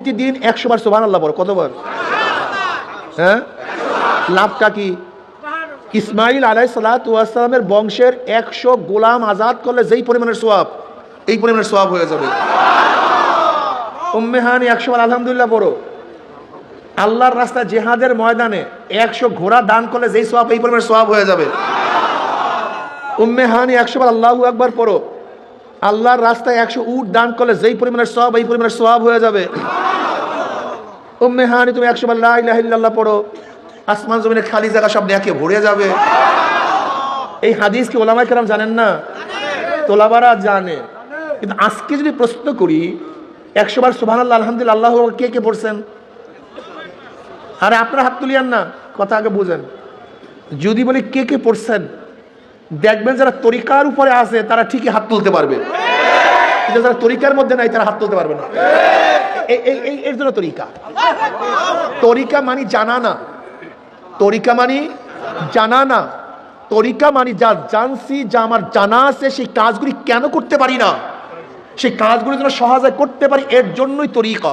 প্রতিদিন একশো বার সোহান আল্লাহ বলো, কতবার? হ্যাঁ? লাভটা কি? ইসমাইল আলাই সালাতামের বংশের একশো গোলাম আজাদ করলে যেই পরিমাণের সোয়াব, এই পরিমাণের সোয়াব হয়ে যাবে। উম্মেহানি একশো বার আলহামদুলিল্লাহ পড়ো। আল্লাহর রাস্তা জেহাদের ময়দানে একশো ঘোড়া দান করলে যেই সোয়াব, এই পরিমাণের সোয়াব হয়ে যাবে। উম্মেহানি একশো বার আল্লাহ একবার পড়ো। আল্লাহর রাস্তায় একশো উট দান করলে যেই পরিমাণের সব এই পরিমাণের সব হয়ে যাবে। উম্মে হানি, তুমি একশো বার পড়ো। আসমান জমিনে খালি জায়গা সব একে ভরে যাবে। এই হাদিস কি ওলামাই কেরাম জানেন না? তোলাবারা জানে। কিন্তু আজকে যদি প্রশ্ন করি, একশো বার আল্লাহ আলহামদুলিল্লাহ, আল্লাহ কে কে পড়ছেন? আরে আপনারা হাত তুলিয়ান না, কথা আগে বুঝেন। যদি বলি কে কে পড়ছেন, দেখবেন যারা তরিকার উপরে আছে, তারা ঠিকই হাত তুলতে পারবে। কিন্তু যারা তরিকার মধ্যে নাই, তারা হাত তুলতে পারবে না। এর জন্য তরিকা। তরিকা মানি জানা না তরিকা মানি জানা না তরিকা মানি যা জানছি, যা আমার জানা আছে, সেই কাজগুলি কেন করতে পারি না? সেই কাজগুলি যেন সহজে করতে পারি, এর জন্যই তরিকা।